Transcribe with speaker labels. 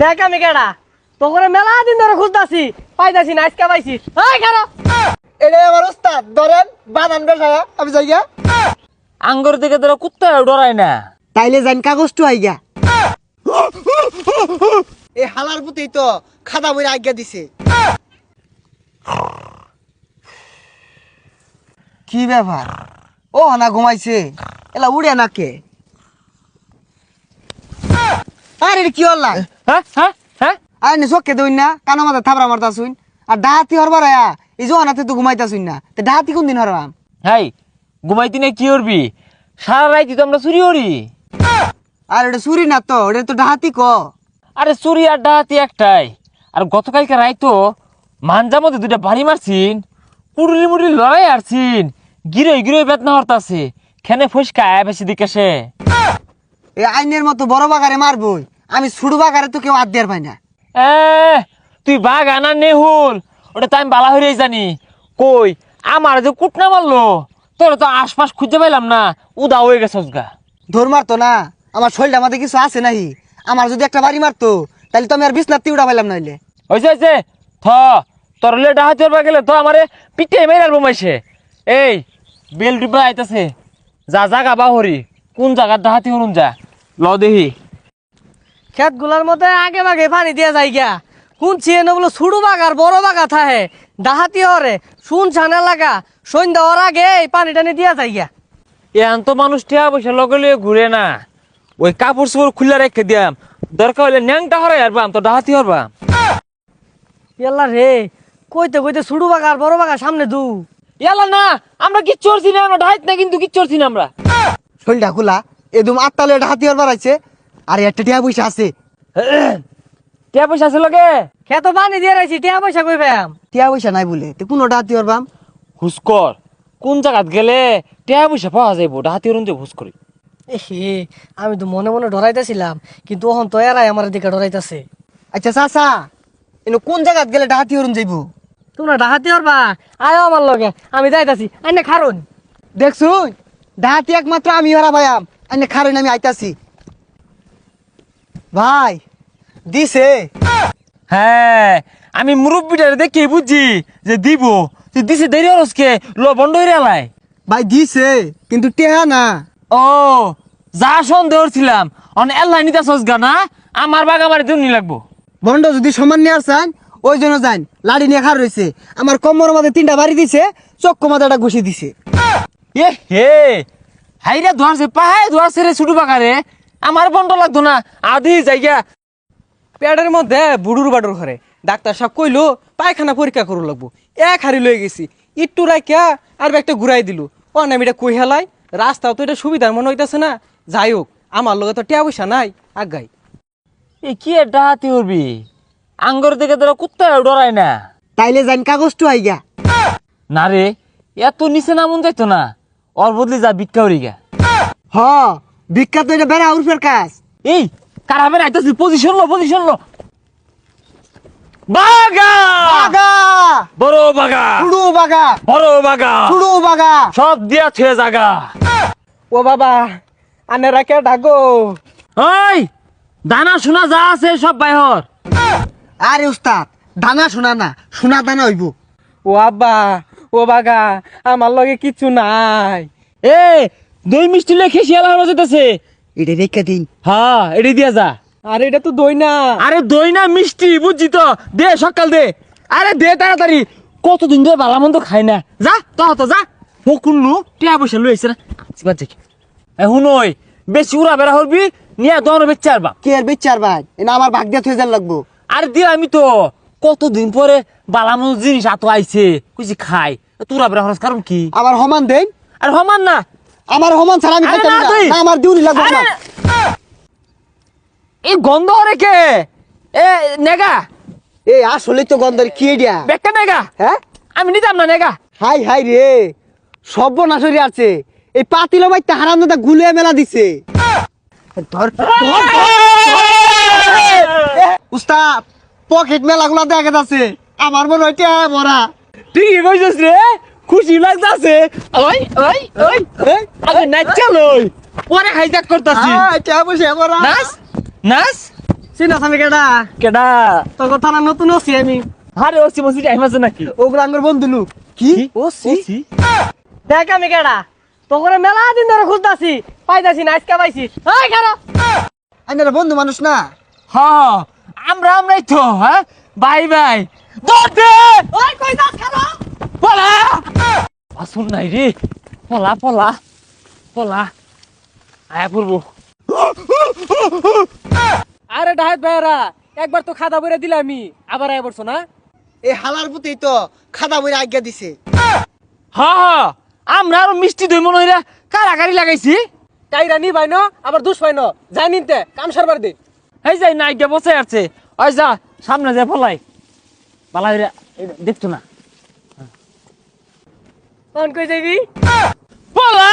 Speaker 1: দেখ আমি কেডা? তোকে মেলা দিন ধরে খুঁজতাছি পাইতাছি না আজকে পাইছি। এই খারাপ
Speaker 2: এটাই আমার ওস্তাদ ধরেন বানান বেসায়া আমি যাই গা
Speaker 3: আঙ্গুর দিকে তোরা কুত্তা ডরায় না।
Speaker 2: তাইলে যান কাগজটু আই গা এই হালার পুতেই তো খাদা বইরে আজ্ঞা দিছে। কি ব্যাপার? ও না ঘুমাইছে। এলা উড়ে না কে? আরে কি হল্লা
Speaker 3: হ্যাঁ হ্যাঁ হ্যাঁ।
Speaker 2: আরে নি চোখে দইন না কানো মাথা থাবরা মারতা শুন আর ডাহাতি হরবার আয়া এই যে অনাতে তো ঘুমাইতা শুন না। তে ডাহাতি কোন দিন হরবাম?
Speaker 3: হাই ঘুমাইতি না কি করবি সারা রাইতি তো আমরা চুরি করি।
Speaker 2: আর এটা চুরি না তো এটা তো ডাহাতি ক?
Speaker 3: আরে চুরি আর ডাহাতি একটাই। আর গতকালকে রাইতো মানজার মধ্যে দুটা বাড়ি মারছিন পুরুলি মুরুলি লড়াই আরছিন গিরোই গিরোই বেদনা হরতাছে খেনে ফুসকা আয় বেশি দিকে সে
Speaker 2: এই আইনের মতো বড় বাগারে মারবই। আমি ছোট বাগারে তো কেউ হাত দেওয়ার পাই না।
Speaker 3: এ তুই বাঘ আনা নেহুল ওটা তো আমি বালা হয়ে জানি। কই আমার যে কুটনা মারলো তোর তো আশপাশ খুঁজে পাইলাম না উদা হয়ে গেছস গা
Speaker 2: ধর মারতো না আমার শরীরটা আমাদের কিছু আছে নাহি। আমার যদি একটা বাড়ি মারতো তাহলে তো আমি আর বিছনার তিউড়া পাইলাম নাইলে।
Speaker 3: হয়েছে হয়েছে থ তোর লে ডাহা চরবা গেলে তো আমারে পিঠে মেরার বোমাইছে এই বেল ডিব্বা আইতাছে। যা জাগা বাহরি কোন জায়গার ডাহাতি হরুন যা। ল দেহি
Speaker 1: খেতগুলার মধ্যে আগে ভাগে পানি দিয়া যায় গিয়া শুনছি এনে বলো ছুড়ু বাগার বড় বাগা থাহে। ডাহাতি হরে শুন ছানা লাগা। সন্ধ্যা হওয়ার আগে এই পানি টানি দিয়া যায় গিয়া
Speaker 3: এন তো মানুষ টিয়া পয়সা লগে লগে ঘুরে না। ওই কাপড় চোপড় খুলে রেখে দিয়াম। দরকার হলে ন্যাংটা হরাই হারবাম তো ডাহাতি হরবাম
Speaker 1: ইয়াল্লা রে কইতে কইতে ছুড়ু বাগার বড় বাগা সামনে দু।
Speaker 3: ইয়ালা না আমরা কিচ্ছু করছি না আমরা ডাহাত না কিন্তু কিচ্ছু করছি না আমরা।
Speaker 2: শরীরটা খোলা। এদম আটটালে একটা হাতি হরবার আছে আর একটা টিয়া পয়সা আছে।
Speaker 3: টিয়া পয়সা আছে লগে?
Speaker 1: খেত পানি দিয়ে রাখছি টিয়া পয়সা কই পাম?
Speaker 2: টিয়া পয়সা নাই বলে তো কোনোটা হাতি হরবাম
Speaker 3: হুসকর কোন জায়গাত গেলে টিয়া পয়সা পাওয়া যাইব ডাহাতি হরুন যে হুস করি।
Speaker 1: এহে আমি তো মনে মনে ডরাইতেছিলাম কিন্তু ওহন তো এরাই আমার দিকে ডরাইতেছে।
Speaker 2: আচ্ছা চাচা এনে কোন জায়গাত গেলে একটা হাতি হরুন যাইব?
Speaker 1: তোমরা ডাহাতি হরবা আয়ো আমার লগে আমি যাইতাছি আইনে খারুন।
Speaker 2: দেখছুন ডাহাতি একমাত্র আমি হরা ভাইয়াম আইনে খারেন আমি আইতাছি। ভাই দিছে।
Speaker 3: হ্যাঁ আমি মুরব্বীটারে দেখে বুঝছি যে দিব। তুই দিছে দেরি হরসকে ল বন্ধ হয়ে এলাই
Speaker 2: ভাই দিছে কিন্তু টেহা না।
Speaker 3: ও যা সন্দেহ ছিলাম অন এল্লাই নিতে সজগা না? আমার বাগ আমার দিন লাগবো।
Speaker 2: বন্ড যদি সমান নিয়ে আসছেন ওই জন্য যান লাড়ি নিয়ে খার রয়েছে আমার কম্বর মাঝে তিনটা বাড়ি দিছে চক্ক মাথা একটা ঘুষি দিছে।
Speaker 3: এ হে হাইরা ধোয়ারছে পাহায় ধোয়ারছে রে ছুটু বাগারে আমার বন্ধ লাগতো না আদি জায়গা
Speaker 4: পেটের মধ্যে বুড়ুর বাডুর ঘরে। ডাক্তার সাহেব কইলো পায়খানা পরীক্ষা করু লাগবো। এক হারি লয়ে গেছি। একটু রাখিয়া আর একটা ঘুরাই দিলু। ও না আমি এটা কই হেলাই? রাস্তাও তো এটা সুবিধার মনে হইতাছে না। যাই হোক আমার লগে তো টিয়া পয়সা নাই। আগাই।
Speaker 3: এ কি একটা হাতি উঠবি আঙ্গর দিকে তোরা কুত্তা ডরায় না।
Speaker 2: তাইলে যান কাগজটু আইগা।
Speaker 3: না রে এত নিচে নামুন যাইতো না। ওর বদলি যা ভিক্ষা উড়ি গা।
Speaker 2: হ বিখ্যাত এটা বেড়া উর্ফের কাজ।
Speaker 3: এই কারাবে আইতাছি? পজিশন লো পজিশন লো। বাগা
Speaker 2: বাগা
Speaker 3: বড় বাগা
Speaker 2: ছুড়ু বাগা
Speaker 3: বড় বাগা
Speaker 2: ছুড়ু বাগা
Speaker 3: সব দিয়া থুয়ে জাগা
Speaker 4: ও বাবা আনে রাখে ডাকো।
Speaker 3: ওই দানা শোনা যা আছে সব বাইহর
Speaker 2: আরে উস্তাদ দানা শোনা না শোনা দানা হইব।
Speaker 4: ও আব্বা ও বাগা আমার লগে কিচ্ছু নাই।
Speaker 3: এ দই মিষ্টি লেখে শিয়ালা হলো যেতেছে
Speaker 2: এটা রেখে দিন।
Speaker 3: হ্যাঁ এটি দিয়া যা।
Speaker 4: আর এটা তো দই না।
Speaker 3: আরে দই না মিষ্টি বুঝছি তো। দে সকাল দে। আরে দে তাড়াতাড়ি। কতদিন ধরে ভালো মন্দ খাই না। যা তো তো যা। ফকুন্নু টিয়া পয়সা লই আইছে না। আজকে দেখি এখন ওই বেশি উড়া বেড়া হরবি নিয়ে দর বেচে আরবা
Speaker 2: কে আর বেচার ভাই এটা আমার ভাগ দিয়ে থয়ে যান লাগবো।
Speaker 3: আরে দিয়ে আমি তো। কতদিন পরে বালামন্দ জিনিস আতো আইছে? কুচি খাই তুরা বেড়া হরস কারণ কি?
Speaker 2: আমার সমান দেন।
Speaker 3: আর হমান না।
Speaker 2: আমার সমান ছাড়া আমি খাইতাম
Speaker 3: না
Speaker 2: না। আমার দিউনি লাগবে আমার
Speaker 3: এই গন্ধ কে? এ নেগা।
Speaker 2: এই আসলে তো গন্ধ কি এটা
Speaker 3: বেকা নেগা।
Speaker 2: হ্যাঁ?
Speaker 3: আমি নিতাম না নেগা।
Speaker 2: হাই হাই রে। সব সর্বনাশরি আছে এই পাতিল বাইতে হারাম দাদা গুলিয়ে মেলা দিছে। ধর। উস্তাদ! পকেট মেলা গুলা দেখা যাচ্ছে। আমার মনে হয় টিয়া ভরা
Speaker 3: ঠিকই কইছিস রে খুশি লাগতাছে। ওই ওই ওই। আরে চলই পরে হাইজাক করতাছি।
Speaker 2: টিয়া পয়সা ভরা
Speaker 3: নাচ নাচ
Speaker 1: চিনাস আমি কেডা?
Speaker 3: কেডা?
Speaker 1: তোর কথা না নতুন আছি আমি।
Speaker 3: আরে ওসি মসি টাইম আছে নাকি?
Speaker 2: ওগুলো আমার বন্ধু লোক। কি?
Speaker 3: ওসি?
Speaker 1: দেখ আমি কেডা। তোকে মেলা দিন ধরে খুঁজতাছি। পাইতাছি না আজকে পাইছি। এই খারাপ
Speaker 2: আইনারা বন্ধু মানুষ না।
Speaker 3: হ্যাঁ। আমরা আমরাই তো হ্যাঁ? Bye bye. দৌড়তে!
Speaker 1: ওই কই যাস খারাপ
Speaker 3: পলা! আসুন নাই রে। পলা পলা পলা। আয়া পড়ব।
Speaker 4: আরে ডাহাত ভাইরা একবার তো খাদা বইরা দিলে আমি আবার আয় বলছো না?
Speaker 2: এই হালার পুতেই তো খাদা বইরে আজ্ঞা দিছে।
Speaker 3: হ্যাঁ হ্যাঁ আমরা আরও মিষ্টি দই মনে হইরা কারাকারি লাগাইছি।
Speaker 4: টাইরা নি ভাই আবার দুষ ভাই ন। যাই নিতে কাম সারবার দে।
Speaker 3: এই যাই নাইকা বসে আছে। ওই যা সামনে যে ফলাই। পালাই দেখতো না।
Speaker 1: কোন কই যাবি?
Speaker 3: পলা